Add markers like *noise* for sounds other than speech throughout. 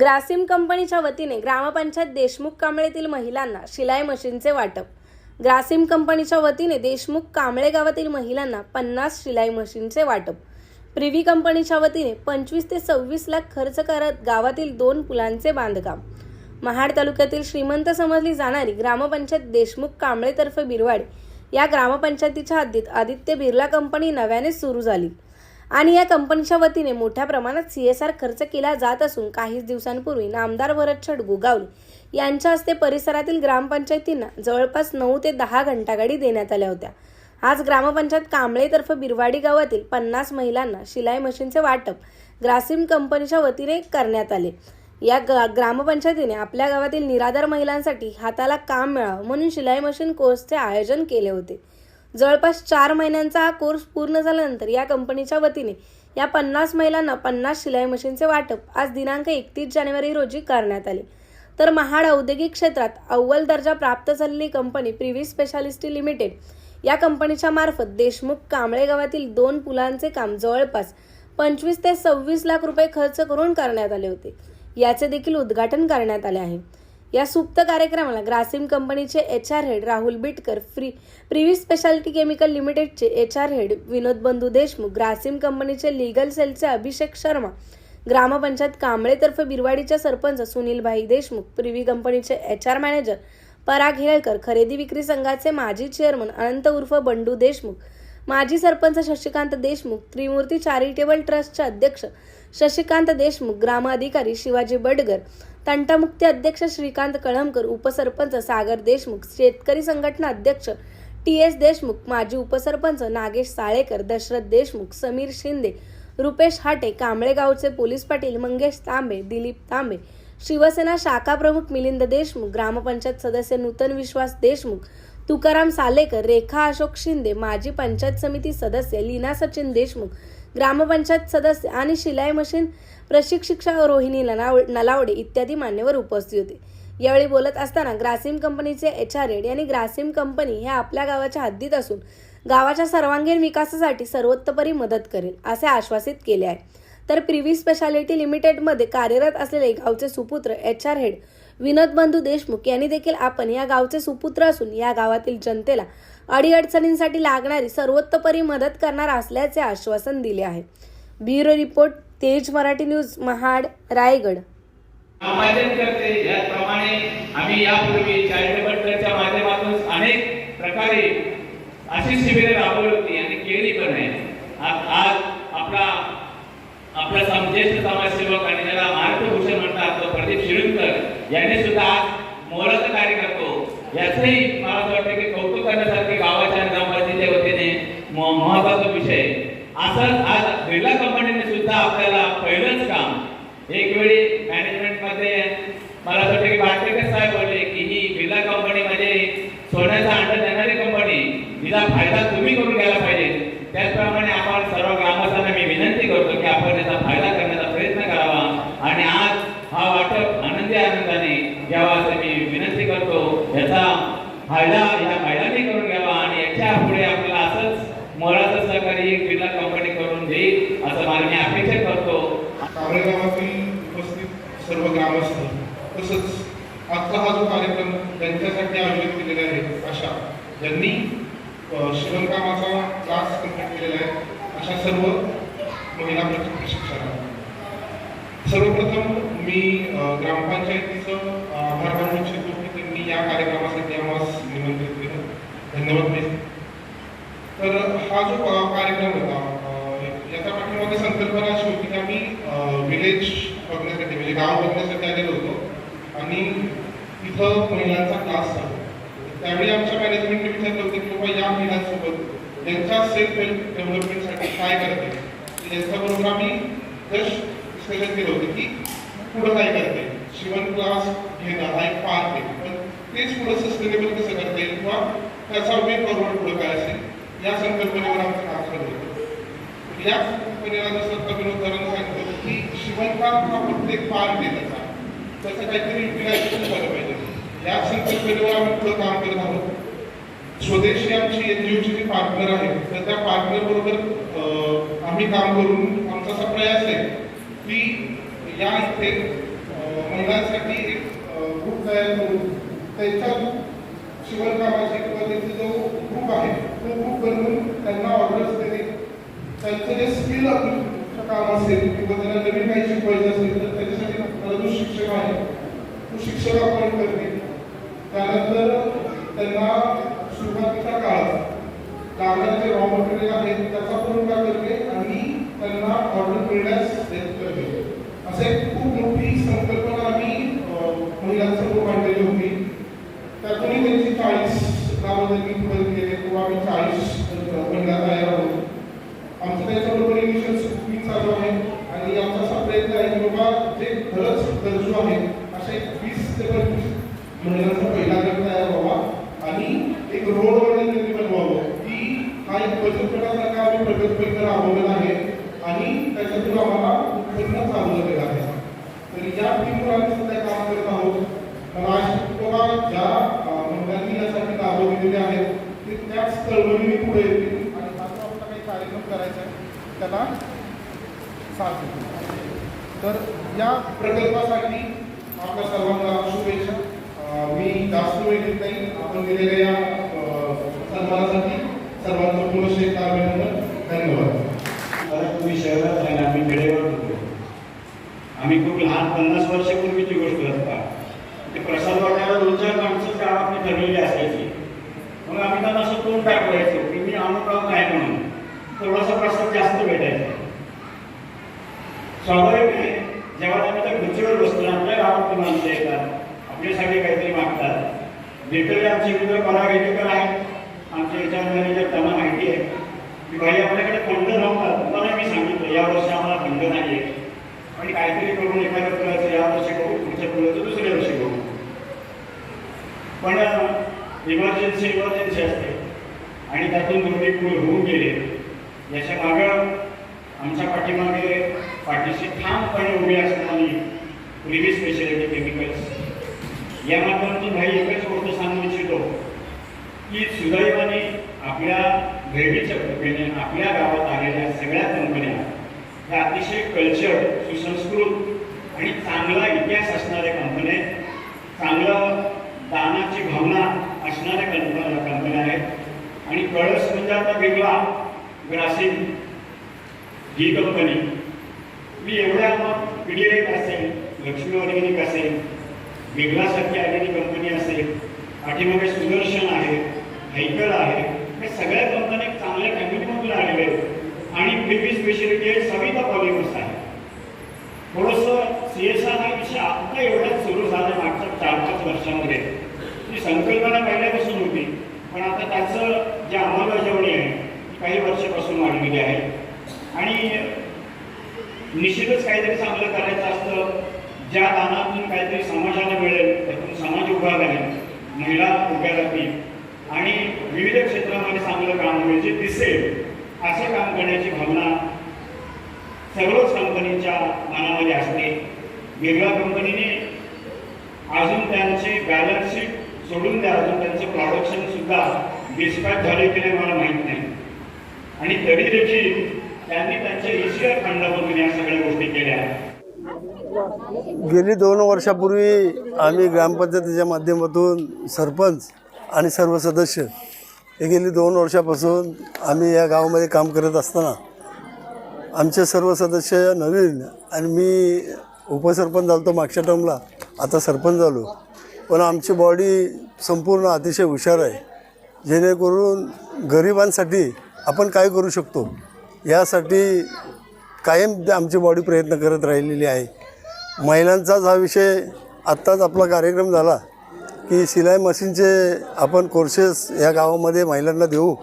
ग्रासिम कंपनीच्या वतीने ग्रामपंचायत देशमुख कांबळेतील महिलांना शिलाई मशीनचे वाटप. ग्रासिम कंपनीच्या वतीने देशमुख कांबळे गावातील महिलांना पन्नास शिलाई मशीनचे वाटप. प्रिव्ही कंपनीच्या वतीने पंचवीस ते सव्वीस लाख खर्च करत गावातील दोन पुलांचे बांधकाम. महाड तालुक्यातील श्रीमंत समजली जाणारी ग्रामपंचायत देशमुख कांबळेतर्फे बिरवाडी या ग्रामपंचायतीच्या हद्दीत आदित्य बिर्ला कंपनी नव्याने सुरू झाली. आणि या कंपनीच्या वतीने मोठ्या प्रमाणात सी एस आर खर्च केला जात असून काहीच दिवसांपूर्वी नामदार भरतछट गुगावली यांच्या हस्ते परिसरातील ग्रामपंचायतींना जवळपास नऊ ते दहा घंटागाडी देण्यात आल्या होत्या. आज ग्रामपंचायत कांबळेतर्फे बिरवाडी गावातील पन्नास महिलांना शिलाई मशीनचे वाटप ग्रासिम कंपनीच्या वतीने करण्यात आले. या ग- ग्रामपंचायतीने आपल्या गावातील निराधार महिलांसाठी हाताला काम मिळावं म्हणून शिलाई मशीन कोर्सचे आयोजन केले होते. जवळपास चार महिन्यांचा हा कोर्स पूर्ण झाल्यानंतर या कंपनीच्या वतीने या पन्नास महिलांना पन्नास शिलाई मशीनचे वाटप आज दिनांक एकतीस जानेवारी रोजी करण्यात आले. तर महाड औद्योगिक क्षेत्रात अव्वल दर्जा प्राप्त झालेली कंपनी प्रिव्ही स्पेशालिस्टी लिमिटेड या कंपनीच्या मार्फत देशमुख कांबळे गावातील दोन पुलांचे काम जवळपास पंचवीस ते सव्वीस लाख रुपये खर्च करून करण्यात आले होते. याचे देखील उद्घाटन करण्यात आले आहे. या सुप्त कार्यक्रमाला ग्रासिम कंपनीचे H R head Rahul Bitkar free Privi speciality chemical लिमिटेडचे H R head Vinod Bandhu Deshmukh Grasim कंपनीचे लिगल सेलचे अभिषेक शर्मा ग्रामपंचायत कांबळेतर्फे बिरवाडीच्या सरपंच सुनीलभाई देशमुख प्रिव्ही कंपनीचे H R manager Parag Helkar खरेदी विक्री संघाचे माजी चेअरमन अनंत उर्फ बंडू देशमुख माजी सरपंच शशिकांत देशमुख त्रिमूर्ती चॅरिटेबल ट्रस्टचे अध्यक्ष शशिकांत देशमुख ग्रामाधिकारी शिवाजी बडगर तंटामुक्ती अध्यक्ष श्रीकांत कळमकर उपसरपंच सागर देशमुख शेतकरी संघटना अध्यक्ष टी एस देशमुख माजी उपसरपंच नागेश साळेकर दशरथ देशमुख समीर शिंदे रुपेश हाटे कांबळेगावचे पोलीस पाटील मंगेश तांबे दिलीप तांबे शिवसेना शाखा प्रमुख मिलिंद देशमुख ग्रामपंचायत सदस्य नूतन विश्वास देशमुख तुकाराम सालेकर रेखा अशोक शिंदे माजी पंचायत समिती सदस्य लीना सचिन देशमुख ग्रामपंचायत सदस्य आणि शिलाई मशीन प्रशिक्षिका रोहिणी नलाव- नलावडे इत्यादी मान्यवर उपस्थित होते. यावेळी बोलत असताना ग्रासिम कंपनीचे एच आर एड यांनी ग्रासिम कंपनी हे आपल्या गावाच्या हद्दीत असून गावाच्या सर्वांगीण विकासासाठी सर्वोत्तपरी मदत करेल असे आश्वासित केले आहे. तर प्रिव्ही स्पेशालिटी लिमिटेडमध्ये कार्यरत असलेले गावचे सुपुत्र H R head Vinod Bandhu Deshmukh यांनी देखील आपण या गावचे सुपुत्र असून या गावातील जनतेला अडीअडचणींसाठी लागणारी सर्वोत्तपरी मदत करणार असल्याचे आश्वासन दिले आहे. ब्युरो रिपोर्ट तेज मराठी न्यूज महाड रायगड. करते याप्रमाणे आम्ही यापूर्वी चॅरिटेबल ट्रस्टच्या माध्यमातून अनेक प्रकारे अशी शिबिरे राबवली होती. आणि केली पण आहे आज आपला आपला ज्येष्ठ समाज यांनी सुद्धा आज कार्य करतो. याचंही मला असं वाटतं की कौतुक करण्यासारखे गावाच्या आणि ग्रामपंचायतीच्या वतीने म- महत्त्वाचा विषय आहे. असंच आज बिर्ला कंपनीने सुद्धा आपल्याला पहिलंच काम एक वेळी मॅनेजमेंटमध्ये मला असं वाटतं की बाटलेकर साहेब बोलले की ही बिर्ला कंपनी म्हणजे सोन्याचा अंडर देणारी कंपनी तिचा फायदा तुम्ही करून घ्यायला पाहिजे त्याचप्रमाणे आपण सर्व ग्रामस्थांना मी विनंती करतो की आपण याचा फायदा करण्याचा प्रयत्न करावा आणि आज हा वाटप आनंदी आनंदाने घ्यावा असं मी विनंती करतो याचा फायदा या महिलांनी करून घ्यावा आणि याच्यापुढे आपल्याला असंच मोलाचं सहकार्य एक बिर्ला कंपनी करून देईल असं मला मी अपेक्षा करतो कांबळे गावातील उपस्थित सर्व ग्रामस्थ तसंच आजचा हा जो कार्यक्रम त्यांच्यासाठी आयोजित केलेला आहे अशा ज्यांनी शिवणकामाचा क्लास कंप्लीट केलेला आहे. अशा सर्व महिला प्रशिक्षकांना सर्वप्रथम मी ग्रामपंचायतीचं आभार मानू इच्छितो की त्यांनी या कार्यक्रमासाठी आम्हाला निमंत्रित केलं. धन्यवाद मी तर हा जो कार्यक्रम होता याचा याच्या पाठीमागे संकल्पना अशी होती की आम्ही विलेज बघण्यासाठी म्हणजे गाव बघण्यासाठी आलेलो होतो. आणि इथं महिलांचा क्लास चालू त्यावेळी आमच्या मॅनेजमेंट विचारलं होतं की बाबा या महिलांसोबत त्यांच्या सेल्फ डेव्हलपमेंटसाठी काय करते त्यांच्याबरोबर आम्ही जस्ट डिस्कशन केलं होतं की पुढं काय करते शिवण क्लास घेणं हा एक पार्ट आहे पण तेच पुढं सस्टेनेबल कसं करता येईल किंवा त्याचा वे फॉरवर्ड पुढं काय असेल या संकल्पनेवर आमचं काम चालू होतं या संकल्पनेला जसं कमी उदाहरण सांगितलं की शिवणकाम हा प्रत्येक पार्ट आहे त्याचा त्याचं काहीतरी युटिलायझेशन झालं पाहिजे या संकल्पनेवर आम्ही पुढे काम करत आहोत. स्वदेशी आमची एन जी ओची पार्टनर आहे तर त्या पार्टनर बरोबर आम्ही काम करून आमचा असा प्रयास आहे की या इथे महिलांसाठी एक ग्रुप तयार करून त्यांच्या शिवणकामाची किंवा त्यांचा जो ग्रुप आहे तो ग्रुप बनवून त्यांना ऑर्डर्स देणे. त्यांचं जे स्किल काम असेल किंवा त्यांना नवीन काही शिकवायचं असेल तर त्याच्यासाठी आपला जो शिक्षक आहे. तो शिक्षक आपण करणे. त्यानंतर त्यांना सुरुवातीच्या काळात कागदाचे जे रॉ मटेरियल आहे त्याचा पुरवठा करणे आणि त्यांना ऑर्डर मिळण्यास मदत करणे असे खूप मोठी संकल्पना आम्ही महिलांसमोर मांडलेली होती. त्यातूनही त्यांची चाळीस नावं त्यांनी पुढे केले किंवा आम्ही चाळीस महिला तयार आहोत. आमचं त्याच्याबरोबर मिशन सुखमी चालू आहे. आणि आमचा असा प्रयत्न आहे की बाबा जे खरंच गरजू आहे असे वीस ते पंचवीस महिलांचा पहिला गट तयार व्हावा आणि एक रोड मॉडेल त्यांनी बनवावं. की हा एक बचत गटासारखा आम्ही प्रकल्प इथं राबवलेला आहे आणि त्याच्यातून आम्हाला उत्पन्न चालू आहे. तर या टीमवर आम्ही सध्या काम करत आहोत. मला ज्या मंडळांनी यासाठी नावं दिलेली आहेत ते त्याच चळवळीने पुढे येतील. आणि हा आपला काही कार्यक्रम करायचा आहे त्याला साथ तर या प्रकल्पासाठी आपल्या सर्वांना शुभेच्छा. मी जास्त वेळ घेत नाही. आपण दिलेल्या या सन्मानासाठी सर्वांचं पुनश्च एकदा अभिनंदन. धन्यवाद. आता तुम्ही शहरात आहे आम्ही खेडेगावात होतो. आम्ही खूप लहान पन्नास वर्षापूर्वीची गोष्ट असता. ते प्रसाद वाटायला दोन चार माणसं त्या आपली ठरलेली असायची. मग आम्ही त्यांना असं तोंड टाकवायचो की मी अमुकाव नाही म्हणून. थोडासा प्रसाद जास्त भेटायचा. स्वाभाविक आहे जेव्हा आम्ही त्या खुर्चीवर बसतो आपल्या गावातली माणसं येतात. आपल्यासाठी काहीतरी मागतात. लिटरली आमचे मित्र परागेकर आहेत आमचे आमच्या आर मॅनेजर त्यांना माहिती आहे की भाई आपल्याकडे फंड नव्हतात तुम्हाला मी सांगितलं या वर्षी आम्हाला फंड नाही आहे आणि काहीतरी करून एखाद्या फुलाचं या वर्षी करू पुढच्या फुलाचं दुसऱ्या वर्षी करू. पण इमर्जन्सी इमर्जन्सी असते. आणि त्यातून दोन्ही पूल होऊन गेले. याच्या मागं आमच्या पाठीमागे पाठीशी ठामपणे उभी असणारी प्रिव्ही स्पेशालिटी केमिकल्स या माध्यमातून भाई एकच गोष्ट सांगू इच्छितो की सुदैवाने आपल्या भेटीच्या कृपेने आपल्या गावात आलेल्या सगळ्या कंपन्या ह्या अतिशय कल्चर सुसंस्कृत आणि चांगला इतिहास असणाऱ्या कंपन्या आहेत. चांगलं दानाची भावना असणाऱ्या कंपन्या कंपन्या आहेत आणि कळस म्हणजे आता वेगळा ग्रासिम ही कंपनी मी एवढ्या मग पिढीरेट असेल लक्ष्मी ऑर्गॅनिक असेल वेगळासारखी आलेली कंपनी असेल पाठीमागे सुदर्शन आहे हैकल आहे हे सगळ्या कंपन्या चांगल्या फॅमिलीमधून आलेले आहेत. आणि प्रिव्ही स्पेशालिटी आहे सविता पॉलिमर्स आहे. थोडंसं सी एस आर हा विषय आता एवढ्याच सुरू झाला मागच्या चार पाच वर्षामध्ये. ती संकल्पना पहिल्यापासून होती. पण आता त्याचं जे अंमलबजावणी आहे काही वर्षापासून वाढलेली आहे. आणि निश्चितच काहीतरी चांगलं करायचं असतं. ज्या दानातून काहीतरी समाजाला मिळेल त्यातून समाज उभा राहील महिला उभ्या राहतील. आणि विविध क्षेत्रामध्ये चांगलं काम होईल जे दिसेल असं काम करण्याची भावना सर्वच कंपनीच्या मनामध्ये असते. बिर्ला कंपनीने अजून त्यांचे बॅलन्स शीट सोडून द्या अजून त्यांचं प्रोडक्शन सुद्धा डिस्पॅच झाले की नाही मला माहीत नाही. आणि तरी देखील त्यांनी त्यांच्या एशिया फंडामधून या सगळ्या गोष्टी केल्या. गेली दोन वर्षापूर्वी आम्ही ग्रामपंचायतीच्या माध्यमातून सरपंच आणि सर्व सदस्य हे गेली दोन वर्षापासून आम्ही या गावामध्ये काम करत असताना आमचे सर्व सदस्य नवीन आणि मी उपसरपंच झालो तो मागच्या टर्मला आता सरपंच झालो. पण आमची बॉडी संपूर्ण अतिशय हुशार आहे. जेणेकरून गरिबांसाठी आपण काय करू शकतो? यासाठी कायम आमची बॉडी प्रयत्न करत राहिलेली आहे. महिलांचाच हा विषय आत्ताच आपला कार्यक्रम झाला की शिलाई मशीनचे आपण कोर्सेस या गावामध्ये महिलांना देऊ.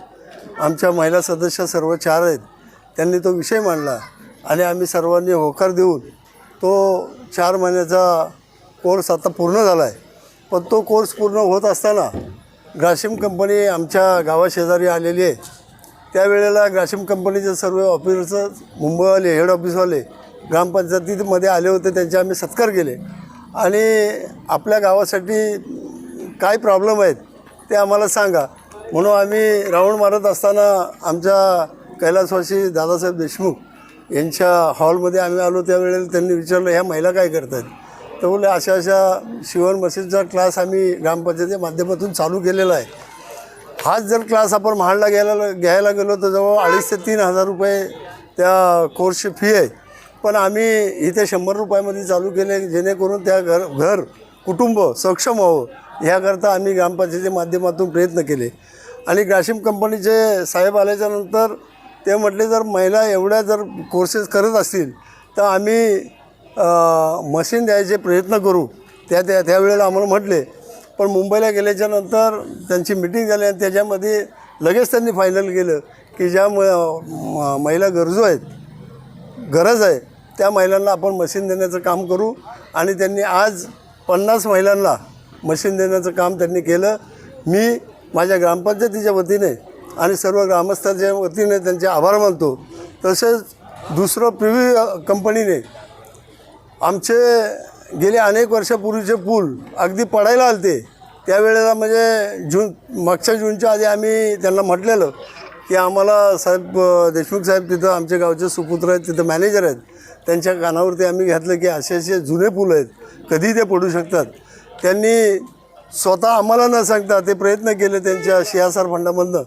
आमच्या महिला सदस्य सर्व चार आहेत. त्यांनी तो विषय मांडला आणि आम्ही सर्वांनी होकार देऊन तो चार महिन्याचा कोर्स आता पूर्ण झाला आहे. पण तो कोर्स पूर्ण होत असताना ग्रासिम कंपनी आमच्या गावाशेजारी आलेली आहे. त्यावेळेला ग्रासिम कंपनीचे सर्व ऑफिसर्स मुंबईवाले हेड ऑफिसवाले ग्रामपंचायतीमध्ये आले होते त्यांचे आम्ही सत्कार केले. आणि आपल्या गावासाठी काय प्रॉब्लेम आहेत ते आम्हाला सांगा. म्हणून आम्ही राऊंड मारत असताना आमच्या कैलासवासी दादासाहेब देशमुख यांच्या हॉलमध्ये आम्ही आलो. त्यावेळेला त्यांनी विचारलं ह्या महिला काय करत आहेत तर बोलले अशा अशा शिवण मशीनचा क्लास आम्ही ग्रामपंचायतीच्या माध्यमातून चालू केलेला आहे. हाच जर क्लास आपण महाडला घ्यायला घ्यायला गेलो तर जवळ अडीच ते तीन हजार रुपये त्या कोर्सची फी आहे. पण आम्ही इथे शंभर रुपयामध्ये चालू केले जेणेकरून त्या घर घर कुटुंब सक्षम व्हावं ह्याकरता आम्ही ग्रामपंचायतीच्या माध्यमातून प्रयत्न केले. आणि ग्राशिम कंपनीचे साहेब आल्याच्यानंतर ते म्हटले जर महिला एवढ्या जर कोर्सेस करत असतील तर आम्ही मशीन द्यायचे प्रयत्न करू. त्या त्या त्यावेळेला आम्हाला म्हटले. पण मुंबईला गेल्याच्यानंतर त्यांची मिटिंग झाली आणि त्याच्यामध्ये लगेच त्यांनी फायनल केलं की ज्या म म- महिला गरजू आहेत गरज आहे त्या महिलांना आपण मशीन देण्याचं काम करू आणि त्यांनी आज पन्नास महिलांना मशीन देण्याचं काम त्यांनी केलं. मी माझ्या ग्रामपंचायतीच्या वतीने आणि सर्व ग्रामस्थांच्या वतीने त्यांचे आभार मानतो. तसेच दुसरं प्रिव्ही कंपनीने आमचे गेले अनेक वर्षापूर्वीचे पूल अगदी पडायला आलते. त्यावेळेला म्हणजे जून मागच्या जूनच्या आधी आम्ही त्यांना म्हटलेलं की आम्हाला साहेब देशमुख साहेब तिथं आमच्या गावचे सुपुत्र आहेत तिथं मॅनेजर आहेत. त्यांच्या कानावरती आम्ही घातलं की असे असे जुने पूल आहेत. कधी ते पडू शकतात. त्यांनी स्वतः आम्हाला न सांगता ते प्रयत्न केले त्यांच्या शियासार फंडामधनं.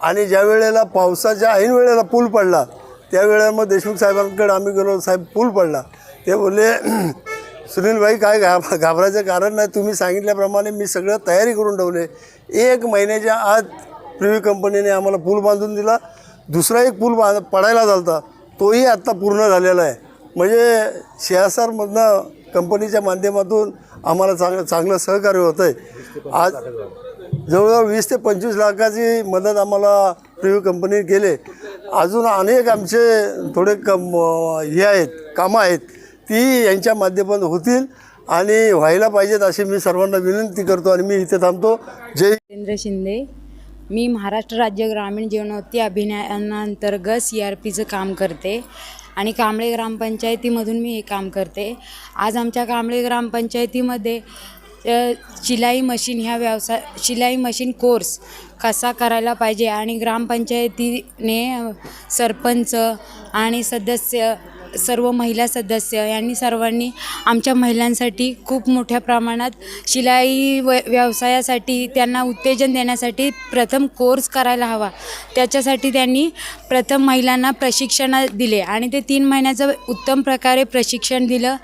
आणि ज्या वेळेला पावसाच्या ऐन वेळेला पूल पडला त्यावेळेला मग देशमुख साहेबांकडे आम्ही गेलो साहेब पूल पडला. ते बोलले *clears throat* सुनीलभाई काय घाब घाबरायचं कारण नाही. तुम्ही सांगितल्याप्रमाणे मी सगळं तयारी करून ठेवले. एक महिन्याच्या आत प्रिव्ही कंपनीने आम्हाला पूल बांधून दिला. दुसरा एक पूल बांध पडायला झाला तोही आत्ता पूर्ण झालेला आहे. म्हणजे सीआरमधनं कंपनीच्या माध्यमातून आम्हाला चांगलं चांगलं सहकार्य होतं आहे आज जवळजवळ वीस ते पंचवीस लाखाची मदत आम्हाला प्रिव्ह्यू कंपनी केले. अजून अनेक आमचे थोडे कम हे आहेत कामं आहेत ती यांच्या माध्यमातून होतील आणि व्हायला पाहिजेत अशी मी सर्वांना विनंती करतो आणि मी इथे थांबतो. जय जितेंद्र शिंदे. मी महाराष्ट्र राज्य ग्रामीण जीवनोत्ती अभियानांतर्गत सी आर पीचं काम करते आणि कांबळे ग्रामपंचायतीमधून मी हे काम करते. आज आमच्या कांबळे ग्रामपंचायतीमध्ये शिलाई मशीन ह्या व्यवसाय शिलाई मशीन कोर्स कसा करायला पाहिजे आणि ग्रामपंचायतीने सरपंच आणि सदस्य सर्व महिला सदस्य यांनी सर्वांनी आमच्या महिलांसाठी खूप मोठ्या प्रमाणात शिलाई व व्यवसायासाठी त्यांना उत्तेजन देण्यासाठी प्रथम कोर्स करायला हवा. त्याच्यासाठी त्यांनी प्रथम महिलांना प्रशिक्षण दिले आणि ते तीन महिन्याचं उत्तम प्रकारे प्रशिक्षण दिलं.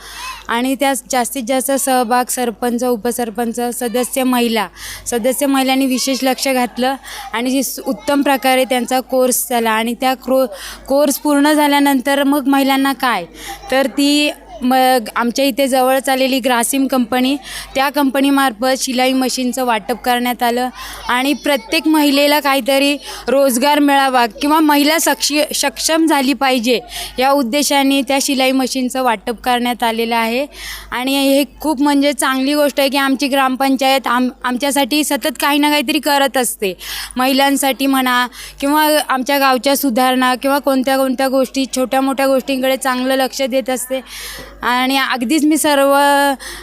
आणि त्या जास्तीत जास्त सहभाग सरपंच उपसरपंच सदस्य महिला सदस्य महिलांनी विशेष लक्ष घातलं आणि उत्तम प्रकारे त्यांचा कोर्स झाला आणि त्या क्रो कोर्स पूर्ण झाल्यानंतर मग महिलांना काय? तर ती मग आमच्या इथे जवळच आलेली ग्रासिम कंपनी त्या कंपनीमार्फत शिलाई मशीनचं वाटप करण्यात आलं. आणि प्रत्येक महिलेला काहीतरी रोजगार मिळावा किंवा महिला सक्षी सक्षम झाली पाहिजे या उद्देशाने त्या शिलाई मशीनचं वाटप करण्यात आलेलं आहे. आणि हे खूप म्हणजे चांगली गोष्ट आहे की आमची ग्रामपंचायत आम आमच्यासाठी सतत काही ना काहीतरी करत असते. महिलांसाठी म्हणा किंवा आमच्या गावच्या सुधारणा किंवा कोणत्या कोणत्या गोष्टी छोट्या मोठ्या गोष्टींकडे चांगलं लक्ष देत असते. आणि अगदीच मी सर्व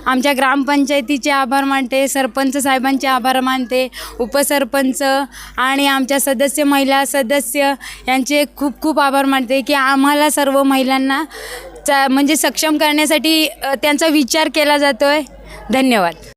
आमच्या ग्रामपंचायतीचे आभार मानते सरपंच साहेबांचे आभार मानते उपसरपंच आणि आमच्या सदस्य महिला सदस्य यांचे खूप खूप आभार मानते की आम्हाला सर्व महिलांना चा म्हणजे सक्षम करण्यासाठी त्यांचा विचार केला जातो आहे धन्यवाद.